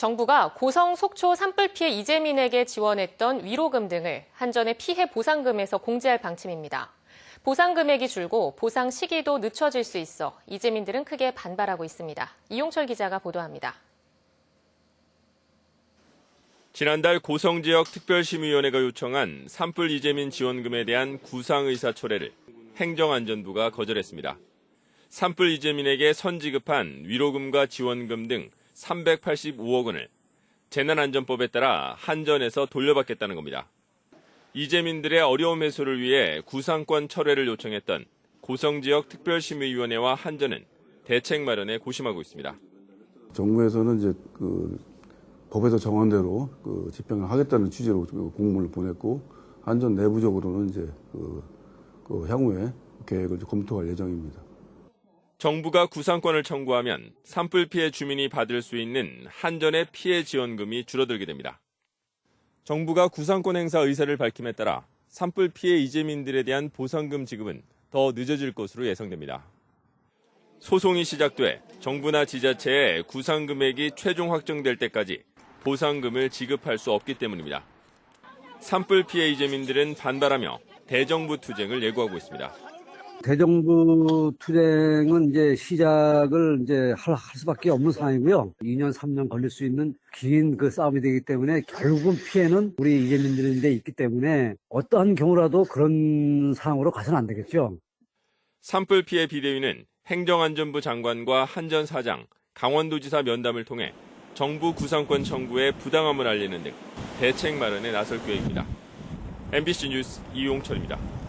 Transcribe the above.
정부가 고성 속초 산불 피해 이재민에게 지원했던 위로금 등을 한전의 피해 보상금에서 공제할 방침입니다. 보상 금액이 줄고 보상 시기도 늦춰질 수 있어 이재민들은 크게 반발하고 있습니다. 이용철 기자가 보도합니다. 지난달 고성 지역 특별심의위원회가 요청한 산불 이재민 지원금에 대한 구상 의사 초래를 행정안전부가 거절했습니다. 산불 이재민에게 선지급한 위로금과 지원금 등 385억 원을 재난안전법에 따라 한전에서 돌려받겠다는 겁니다. 이재민들의 어려움 해소를 위해 구상권 철회를 요청했던 고성지역 특별심의위원회와 한전은 대책 마련에 고심하고 있습니다. 정부에서는 이제 그 법에서 정한 대로 그 집행을 하겠다는 취지로 그 공문을 보냈고 한전 내부적으로는 이제 그, 그 향후에 계획을 좀 검토할 예정입니다. 정부가 구상권을 청구하면 산불 피해 주민이 받을 수 있는 한전의 피해 지원금이 줄어들게 됩니다. 정부가 구상권 행사 의사를 밝힘에 따라 산불 피해 이재민들에 대한 보상금 지급은 더 늦어질 것으로 예상됩니다. 소송이 시작돼 정부나 지자체에 구상 금액이 최종 확정될 때까지 보상금을 지급할 수 없기 때문입니다. 산불 피해 이재민들은 반발하며 대정부 투쟁을 예고하고 있습니다. 대정부 투쟁은 이제 시작을 이제 할, 할 수밖에 없는 상황이고요. 2년, 3년 걸릴 수 있는 긴 그 싸움이 되기 때문에 결국은 피해는 우리 이재민 들인데 있기 때문에 어떠한 경우라도 그런 상황으로 가서는 안 되겠죠. 산불 피해 비대위는 행정안전부 장관과 한전 사장, 강원도지사 면담을 통해 정부 구상권 청구에 부당함을 알리는 등 대책 마련에 나설 계획입니다. MBC 뉴스 이용철입니다.